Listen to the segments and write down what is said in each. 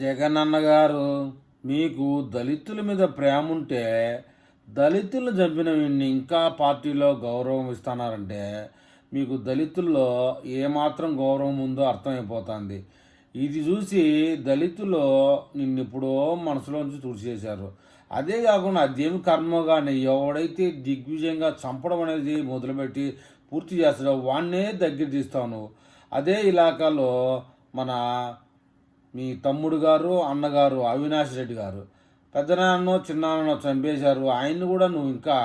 జగనన్న గారు మీకు దళితుల మీద ప్రేమ ఉంటే దళితులను చంపిన వీడిని ఇంకా పార్టీలో గౌరవం ఇస్తున్నారంటే మీకు దళితుల్లో ఏమాత్రం గౌరవం ఉందో అర్థమైపోతుంది. ఇది చూసి దళితులు నిన్ను ఎప్పుడో మనసులోంచి తుడిచేశారు. అదే కాకుండా అదేమి కర్మ కానీ ఎవడైతే దిగ్విజయంగా చంపడం అనేది మొదలుపెట్టి పూర్తి చేస్తాడో వాడినే దగ్గర తీస్తాను. అదే ఇలాకాలో మన మీ తమ్ముడు గారు అన్నగారు అవినాష్ రెడ్డి గారు. పెద్దనాన్నో చిన్నాన్నో చంపేశారు. ఆయన్ని కూడా నువ్వు ఇంకా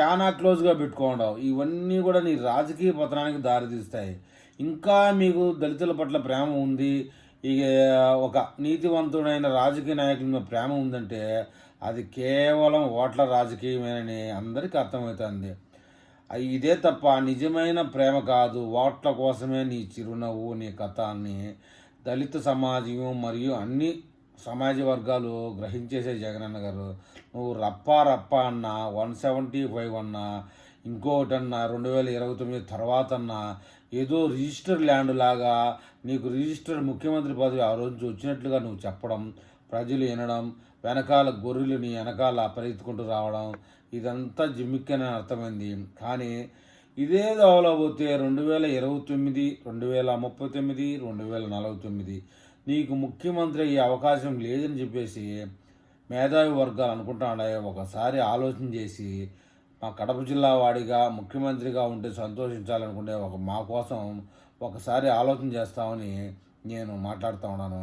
చాలా క్లోజ్గా పెట్టుకోండావు. ఇవన్నీ కూడా నీ రాజకీయ పతనానికి దారితీస్తాయి. ఇంకా మీకు దళితుల పట్ల ప్రేమ ఉంది. ఇక ఒక నీతివంతుడైన రాజకీయ నాయకుల మీద ప్రేమ ఉందంటే అది కేవలం ఓట్ల రాజకీయమేనని అందరికీ అర్థమవుతుంది. ఇదే తప్ప నిజమైన ప్రేమ కాదు. ఓట్ల కోసమే నీ చిరునవ్వు నీ కథ అని దళిత సమాజం మరియు అన్ని సమాజ వర్గాలు గ్రహించేసే జగనన్న గారు. నువ్వు రప్పా రప్ప అన్న వన్ సెవెంటీ ఫైవ్ అన్న ఇంకోటన్నా అన్న రెండు వేల ఇరవై తొమ్మిది తర్వాత అన్న ఏదో రిజిస్టర్ ల్యాండ్ లాగా నీకు రిజిస్టర్ ముఖ్యమంత్రి పదవి ఆ రోజు వచ్చినట్లుగా నువ్వు చెప్పడం ప్రజలు వినడం వెనకాల గొర్రెలు నీ వెనకాల పరిగెత్తుకుంటూ రావడం ఇదంతా జిమ్మిక్కని అర్థమైంది. కానీ ఇదే దోవలో పోతే రెండు వేల ఇరవై తొమ్మిది రెండు వేల ముప్పై తొమ్మిది రెండు వేల నలభై తొమ్మిది. నీకు ముఖ్యమంత్రి అయ్యే అవకాశం లేదని చెప్పేసి మేధావి వర్గాలు అనుకుంటాడే ఒకసారి ఆలోచన చేసి మా కడప జిల్లా వాడిగా ముఖ్యమంత్రిగా ఉంటే సంతోషించాలనుకుంటే ఒక మా కోసం ఒకసారి ఆలోచన చేస్తామని నేను మాట్లాడుతూ ఉన్నాను.